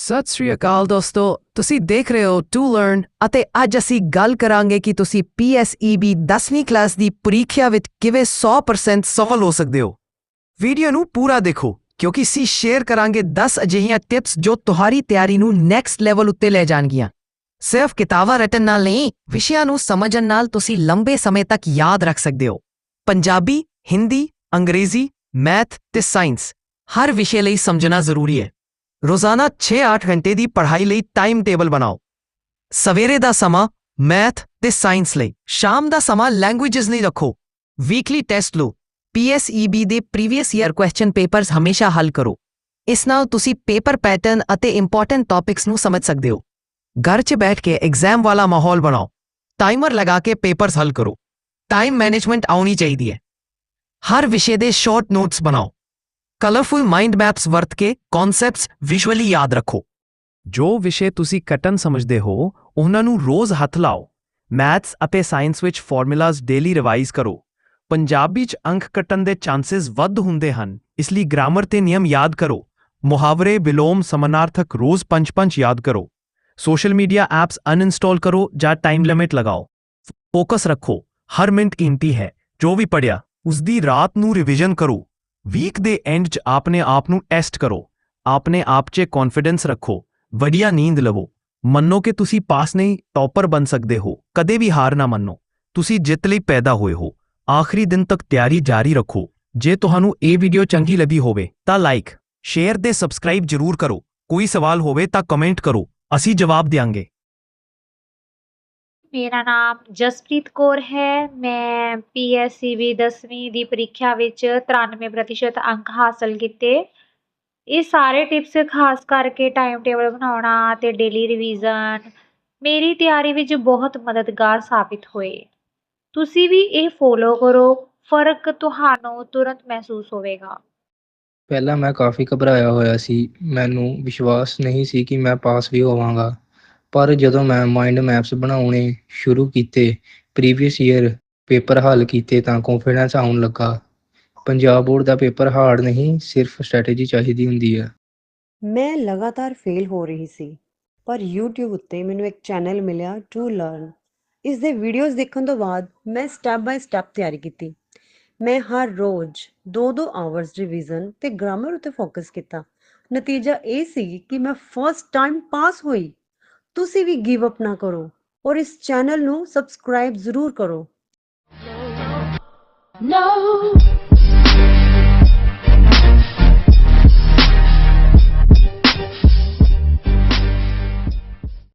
ਸਤਿ ਸ੍ਰੀ ਅਕਾਲ ਦੋਸਤੋ, ਤੁਸੀਂ ਦੇਖ ਰਹੇ ਹੋ ਟੂ ਲਰਨ ਅਤੇ ਅੱਜ ਅਸੀਂ ਗੱਲ ਕਰਾਂਗੇ ਕਿ ਤੁਸੀਂ PSEB 10ਵੀਂ ਕਲਾਸ ਦੀ ਪ੍ਰੀਖਿਆ ਵਿੱਚ ਕਿਵੇਂ 100% ਸਫਲ ਹੋ ਸਕਦੇ ਹੋ। ਵੀਡੀਓ ਨੂੰ ਪੂਰਾ ਦੇਖੋ, ਕਿਉਂਕਿ ਅਸੀਂ ਸ਼ੇਅਰ ਕਰਾਂਗੇ 10 ਅਜਿਹੀਆਂ ਟਿਪਸ ਜੋ ਤੁਹਾਡੀ ਤਿਆਰੀ ਨੂੰ ਨੈਕਸਟ ਲੈਵਲ ਉੱਤੇ ਲੈ ਜਾਣਗੀਆਂ। ਸਿਰਫ ਕਿਤਾਬਾਂ ਰਟਣ ਨਾਲ ਨਹੀਂ, ਵਿਸ਼ਿਆਂ ਨੂੰ ਸਮਝਣ ਨਾਲ ਤੁਸੀਂ ਲੰਬੇ ਸਮੇਂ ਤੱਕ ਯਾਦ ਰੱਖ ਸਕਦੇ ਹੋ। ਪੰਜਾਬੀ, ਹਿੰਦੀ, ਅੰਗਰੇਜ਼ੀ ਮੈਥ ਤੇ ਸਾਇੰਸ ਹਰ ਵਿਸ਼ੇ ਲਈ ਸਮਝਣਾ ਜ਼ਰੂਰੀ ਹੈ। ਰੋਜ਼ਾਨਾ 6-8 ਘੰਟੇ ਦੀ ਪੜ੍ਹਾਈ ਲਈ ਟਾਈਮ ਟੇਬਲ ਬਣਾਓ। ਸਵੇਰੇ ਦਾ ਸਮਾਂ ਮੈਥ ਤੇ ਸਾਇੰਸ ਲਈ। ਸ਼ਾਮ ਦਾ ਸਮਾਂ ਲੈਂਗੁਏਜਸ ਲਈ ਰੱਖੋ। ਵੀਕਲੀ ਟੈਸਟ ਲਓ। PSEB ਦੇ ਪ੍ਰੀਵੀਅਸ ਈਅਰ ਕੁਐਸਚਨ ਪੇਪਰਸ ਹਮੇਸ਼ਾ ਹੱਲ ਕਰੋ। ਇਸ ਨਾਲ ਤੁਸੀਂ ਪੇਪਰ ਪੈਟਰਨ ਅਤੇ ਇੰਪੋਰਟੈਂਟ ਟੌਪਿਕਸ ਨੂੰ ਸਮਝ ਸਕਦੇ ਹੋ। ਘਰ 'ਚ ਬੈਠ ਕੇ ਐਗਜ਼ਾਮ ਵਾਲਾ ਮਾਹੌਲ ਬਣਾਓ। ਟਾਈਮਰ ਲਗਾ ਕੇ ਪੇਪਰਸ ਹੱਲ ਕਰੋ। ਟਾਈਮ ਮੈਨੇਜਮੈਂਟ ਆਉਣੀ ਚਾਹੀਦੀ ਹੈ। ਹਰ ਵਿਸ਼ੇ ਦੇ ਸ਼ਾਰਟ ਨੋਟਸ ਬਣਾਓ। ਕਲਰਫੁਲ ਮਾਈਂਡ ਮੈਪਸ ਵਰਤ ਕੇ ਕਨਸੈਪਟਸ ਵਿਜ਼ੂਅਲੀ ਯਾਦ ਰੱਖੋ। ਜੋ ਵਿਸ਼ੇ ਤੁਸੀਂ ਕਟਨ ਸਮਝਦੇ ਹੋ, ਉਹਨਾਂ ਨੂੰ ਰੋਜ਼ ਹੱਥ ਲਾਓ। ਮੈਥਸ ਅਤੇ ਸਾਇੰਸ ਵਿੱਚ ਫਾਰਮੂਲਾਜ਼ ਡੇਲੀ ਰਿਵਾਈਜ਼ ਕਰੋ। ਪੰਜਾਬੀ 'ਚ ਅੰਕ ਕੱਟਣ ਦੇ ਚਾਂਸਸ ਵੱਧ ਹੁੰਦੇ ਹਨ, ਇਸ ਲਈ ਗ੍ਰਾਮਰ ਤੇ ਨਿਯਮ ਯਾਦ ਕਰੋ। ਮੁਹਾਵਰੇ ਬਿਲੋਮ ਸਮਾਨਾਰਥਕ ਰੋਜ਼ ਪੰਜ-ਪੰਜ ਯਾਦ ਕਰੋ। ਸੋਸ਼ਲ ਮੀਡੀਆ ਐਪਸ ਅਨਇੰਸਟਾਲ ਕਰੋ ਜਾਂ ਟਾਈਮ ਲਿਮਿਟ ਲਗਾਓ। ਫੋਕਸ ਰੱਖੋ, ਹਰ ਮਿੰਟ ਕੀਮਤੀ ਹੈ, ਜੋ ਵੀ ਪੜਿਆ ਉਸ ਦੀ ਰਾਤ ਨੂੰ ਰਿਵੀਜ਼ਨ ਕਰੋ। ਵੀਕ ਦੇ ਐਂਡ 'ਚ ਆਪਣੇ ਆਪ ਨੂੰ ਟੈਸਟ ਕਰੋ। ਆਪਣੇ ਆਪ 'ਚ ਕੌਨਫੀਡੈਂਸ ਰੱਖੋ। ਵਧੀਆ ਨੀਂਦ ਲਵੋ। ਮੰਨੋ ਕਿ ਤੁਸੀਂ ਪਾਸ ਨਹੀਂ ਟੌਪਰ ਬਣ ਸਕਦੇ ਹੋ। ਕਦੇ ਵੀ ਹਾਰ ਨਾ ਮੰਨੋ। ਤੁਸੀਂ ਜਿੱਤ ਲਈ ਪੈਦਾ ਹੋਏ ਹੋ। ਆਖਰੀ ਦਿਨ ਤੱਕ ਤਿਆਰੀ ਜਾਰੀ ਰੱਖੋ। ਜੇ ਤੁਹਾਨੂੰ ਇਹ ਵੀਡੀਓ ਚੰਗੀ ਲੱਗੀ ਹੋਵੇ, ਤਾਂ ਲਾਈਕ ਸ਼ੇਅਰ ਤੇ ਸਬਸਕ੍ਰਾਈਬ ਜ਼ਰੂਰ ਕਰੋ। ਕੋਈ ਸਵਾਲ ਹੋਵੇ ਤਾਂ ਕਮੈਂਟ ਕਰੋ। ਅਸੀਂ ਜਵਾਬ ਦਿਆਂਗੇ। ਮੇਰਾ ਨਾਮ ਜਸਪ੍ਰੀਤ ਕੌਰ ਹੈ। ਮੈਂ ਪੀਐਸਸੀਬੀ 10ਵੀਂ ਦੀ ਪ੍ਰੀਖਿਆ ਵਿੱਚ 93% ਅੰਕ ਹਾਸਲ ਕੀਤੇ। ਇਹ ਸਾਰੇ ਟਿਪਸ ਖਾਸ ਕਰਕੇ ਟਾਈਮ ਟੇਬਲ ਬਣਾਉਣਾ ਤੇ ਡੇਲੀ ਰਿਵੀਜ਼ਨ ਮੇਰੀ ਤਿਆਰੀ ਵਿੱਚ ਬਹੁਤ ਮਦਦਗਾਰ ਸਾਬਿਤ ਹੋਏ। ਤੁਸੀਂ ਵੀ ਇਹ ਫੋਲੋ ਕਰੋ। ਫ਼ਰਕ ਤੁਹਾਨੂੰ ਤੁਰੰਤ ਮਹਿਸੂਸ ਹੋਵੇਗਾ। ਪਹਿਲਾਂ ਮੈਂ ਕਾਫੀ ਘਬਰਾਇਆ ਹੋਇਆ ਸੀ। ਮੈਨੂੰ ਵਿਸ਼ਵਾਸ ਨਹੀਂ ਸੀ ਕਿ ਮੈਂ ਪਾਸ ਵੀ ਹੋਵਾਂਗਾ। ਪਰ ਜਦੋਂ ਮੈਂ ਮਾਈਂਡ ਮੈਪਸ ਬਣਾਉਣੇ ਸ਼ੁਰੂ ਕੀਤੇ ਪ੍ਰੀਵੀਅਸ ਈਅਰ ਪੇਪਰ ਹੱਲ ਕੀਤੇ ਤਾਂ ਕੌਨਫੀਡੈਂਸ ਆਉਣ ਲੱਗਾ। ਪੰਜਾਬ ਬੋਰਡ ਦਾ ਪੇਪਰ ਹਾਰਡ ਨਹੀਂ, ਸਿਰਫ ਸਟ੍ਰੈਟੇਜੀ ਚਾਹੀਦੀ ਹੁੰਦੀ ਹੈ ਮੈਂ ਲਗਾਤਾਰ ਫੇਲ ਹੋ ਰਹੀ ਸੀ, ਪਰ YouTube ਉੱਤੇ ਮੈਨੂੰ ਇੱਕ ਚੈਨਲ ਮਿਲਿਆ ਟੂ ਲਰਨ ਇਸ ਦੇ ਵੀਡੀਓਜ਼ ਦੇਖਣ ਤੋਂ ਬਾਅਦ ਮੈਂ ਸਟੈਪ ਬਾਈ ਸਟੈਪ ਤਿਆਰੀ ਕੀਤੀ। ਮੈਂ ਹਰ ਰੋਜ਼ 2-2 ਆਵਰਸ ਰਿਵੀਜ਼ਨ ਤੇ ਗ੍ਰਾਮਰ ਉੱਤੇ ਫੋਕਸ ਕੀਤਾ। ਨਤੀਜਾ ਇਹ ਸੀ ਕਿ ਮੈਂ ਫਸਟ ਟਾਈਮ ਪਾਸ ਹੋਈ। ਤੁਸੀਂ ਵੀ ਗਿਵ ਅਪ ਨਾ ਕਰੋ ਔਰ ਇਸ ਚੈਨਲ ਨੂੰ ਸਬਸਕ੍ਰਾਈਬ ਜ਼ਰੂਰ ਕਰੋ। No,